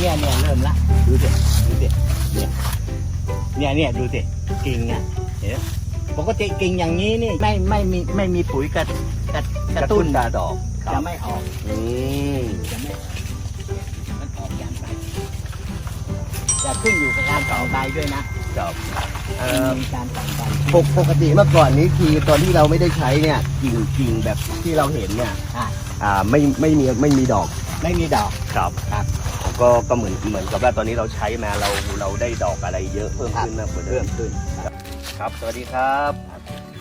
เนี่ยเนี่ยเนี่ยเริ่มละดูสิดูสิเนี่ยเนี่ยเนี่ยดูสิกิ่งอะเห็นไหมปกติกิ่งอย่างนี้นี่ไม่ไม่มีไม่มีปุ๋ยกระกระกระตุ้นตาดอกจะไม่ออกอืมจะไม่ออกมันออกยางไรจะขึ้นอยู่กับการต่อใบด้วยนะครับเอ่อ มีการต่อใบปกปกติเมื่อก่อนนี้คือตอนที่เราไม่ได้ใช้เนี่ยกิ่งกิ่งแบบที่เราเห็นเนี่ยอะอ่าไม่ไม่มีไม่มีดอกไม่มีดอก ครับ ครับ ก็ก็เหมือนเหมือนกับว่าตอนนี้เราใช้มาเราเราได้ดอกอะไรเยอะเพิ่มครับขึ้นมากกว่าเดิเพิ่มมขึ้นครับครับ สวัสดีครับ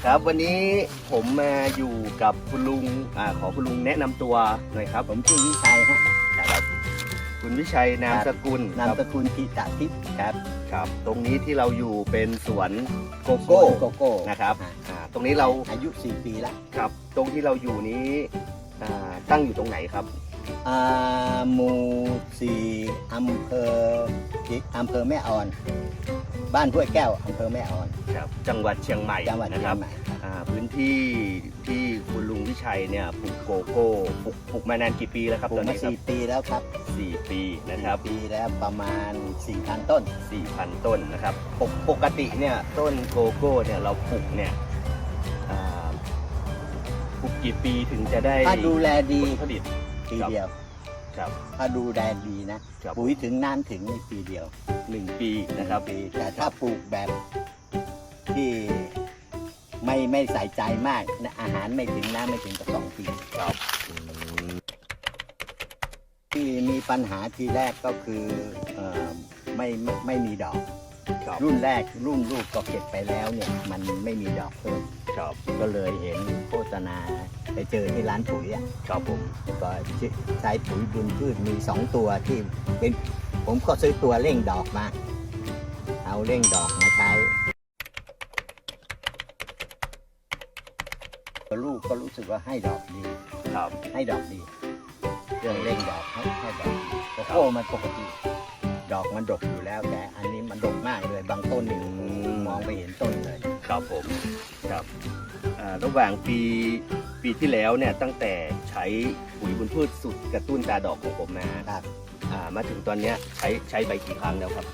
ครับวันนี้ผมมาอยู่กับคุณลุงอ่าขอคุณลุงแนะนำตัวหน่อยครับผมชื่อวิชัยฮะครับคุณวิชัยนามสกุลนามครับสกุลทิตาทิพย์ครับครับ ตรงนี้ที่เราอยู่เป็นสวนโกโก้โก้โกโก้นะครับอ่าตรงนี้เราอายุ 4 ปีแล้วครับ ตรงที่เราอยู่นี้อ่าตั้งอยู่ตรงไหนครับ อ่าหมู่สี่อำเภออำเภอแม่ออน บ้านห้วยแก้วอำเภอแม่ออน ครับจังหวัดเชียงใหม่จังหวัดนะเชีคยรังบใหม่อ่าพื้นที่ที่คุณลุงวิชัยเนี่ยปลูกโกโก้ปลูกปลูกมานานกี่ปีแล้วครับปลูตกอนมานี้ครับสี่ปีแล้วครับสี่ปีนะครับสี่ปีแล้วประมาณ4,000ต้น4,000ต้นนะครับปกปกติเนี่ยต้นโกโก้เนี่ยเราปลูกเนี่ยอ่าปลูกกี่ปีถึงจะได้ถ้าดูแลดีผลผลิต ปีเดียว ครับ ถ้าดูแลดีนะ ครับปุ๋ยถึงน้ำถึงในปีเดียวหนึ่งปีนะครับปีแต่ถ้าปลูกแบบที่ไม่ไม่ใส่ใจมากนะอาหารไม่ถึงน้ำไม่ถึงก็สองปีครับที่มีปัญหาทีแรกก็คือเออไม่ไม่ไม่มีดอก ครับ รุ่นแรกรุ่นลูกก็เก็บไปแล้วเนี่ย มันไม่มีดอกเพิ่ม ครับก็เลยเห็นโฆษณาไปเจอที่ร้านปุ๋ยอะครับผมก็ใช้ปุ๋ยบุญพืชมีสองตัวที่เป็นผมก็ซื้อตัวเร่งดอกมา เอาเร่งดอกมาใช้ลูกก็รู้สึกว่าให้ดอกดีครับให้ดอกดีเรื่องเร่งดอกให้ให้ดอกดีโกโก้มันปกติ ดอกมันดกอยู่แล้วแต่อันนี้มันดกมากเลยบางต้นนี่มองไปเห็นต้นเลย ครับผมครับอ่าระหว่างปีปีที่แล้วเนี่ยตั้งแต่ใช้ปุ๋ยบุญพืชสุดกระตุ้นตาดอกของผมมาครับอ่ามาถึงตอนเนี้ยใช้ใช้ไปกี่ครั้งแล้วครับ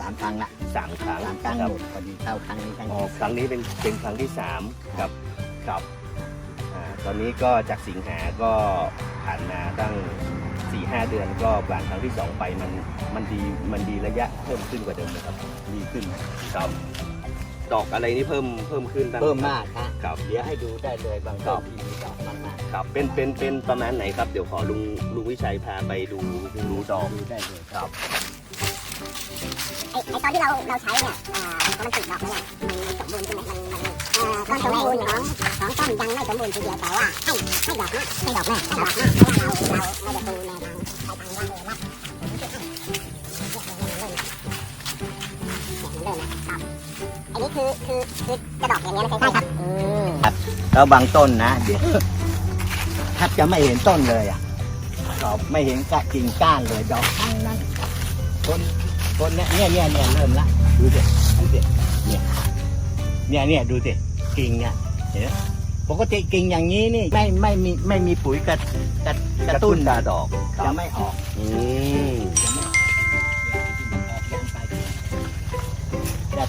สามครั้งละสามครั้งสามครั้งครับหมดพอดีเข้าครั้งนี้ครั้งอ๋อที่ครั้งนี้เป็นเป็นครั้งที่สามครับครับอ่าตอนนี้ก็จากสิงหาก็ผ่านมาตั้งสี่ห้าเดือนก็หลังครั้งที่สองไปมันมันดีมันดีระยะเพิ่มขึ้นกว่าเดิมนะครับ ดีขึ้นครับ ดอกอะไรนี่เพิ่มเพิ่มขึ้นบ้างไหเพิ่มมากฮะครับ เดี๋ยวให้ดูได้เลยบางต้นที่มีดอกมากครับเป็นเป็นเป็นประมาณไหนครับ เดี๋ยวขอลุงลุงวิชัยพาไปดูดูดอกๆดูได้เลยครับ ไอ้ไอ้ตอนที่เราเราใช้เนี่ยอ่าพอมันติดดอกแล้วเนี่ยมันสมบูรณ์ใช่ไหมมันมันเอ่อความสมบูรณ์ของของต้นยังไม่สมบูรณ์ทีเดียวแต่ว่าให้ให้ดอกมากให้ดอกแม่ให้ดอกมากเพราะว่าเราเราไม่ได้ดูแนวทางใช้ทางว่าเออรับผมรู้สึกให้เนี่ยมันเริ่มเนี่ยมันเริ่มนะครับ อันนี้คือคือคือกระดอกอย่างเงี้ยนะใช่ครับอืมแล้วบางต้นนะเดี๋ยวแทบจะไม่เห็นต้นเลยอะครับไม่เห็นกะกิ่งก้านเลยดอกทั้งนั้นคนคนเนี้ยเนี่ยเนี่ยเนี่ยเริ่มละดูสิดูสิเนี่ยเนี่ยเนี่ยดูสิกิ่งเนี่ยเห็นไหมปกติกิ่งอย่างนี้นี่ไม่ไม่มีไม่มีปุ๋ยกระกระกระตุ้นตาดอกจะไม่ออกอืม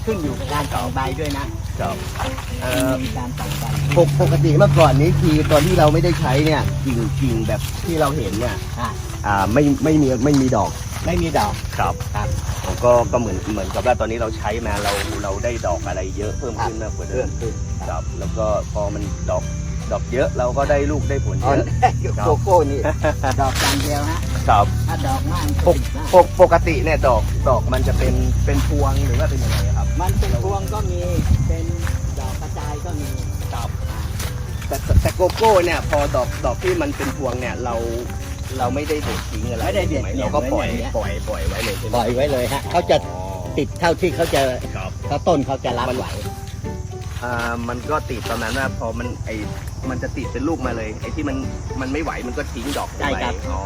ขึ้นอยู่กับการต่อใบด้วยนะครับเอ่อมีการต่อใบปกปกติเมื่อก่อนนี้คือตอนที่เราไม่ได้ใช้เนี่ยกิ่งกิ่งแบบที่เราเห็นเนี่ยอะอ่าไม่ไม่มีไม่มีดอกไม่มีดอกครับครับผมก็ก็เหมือนเหมือนกับว่าตอนนี้เราใช้มาเราเราได้ดอกอะไรเยอะเพิ่มขึ้นมากกว่าเดิเพิ่มมขึ้นครับแล้วก็พอมันดอกดอกเยอะเราก็ได้ลูกได้ผลอ๋เยออะโกโก้นี่ดอกอย่างเดียวฮะครับ ถ้าดอกมากปกปกปกติเนี่ยดอกดอกมันจะเป็นเป็นพวงหรือว่าเป็นยังไงครับ มันเป็นพวงก็มีเป็นดอกกระจายก็มีครับแต่แต่แต่โกโก้เนี่ยพอดอกดอกที่มันเป็นพวงเนี่ยเราเราไม่ได้เด็ดทิ้งอะไรไม่ได้เด็ดใช่หเนี่ยเราก็ปล่อยเหมือนอย่างเงี้ยปล่อยปล่อยไว้เลยใช่ไหมปล่อยไว้เลยฮะเขาจะอ๋อติดเท่าที่เขาจะครับ เขาต้นเขาจะรับไหวอ่ามันก็ติดประมาณว่าพอมันไอมันจะติดเป็นลูกมาเลย ไอที่มันมันไม่ไหวมันก็ทิ้งดอกไปใช่ครับอ๋อ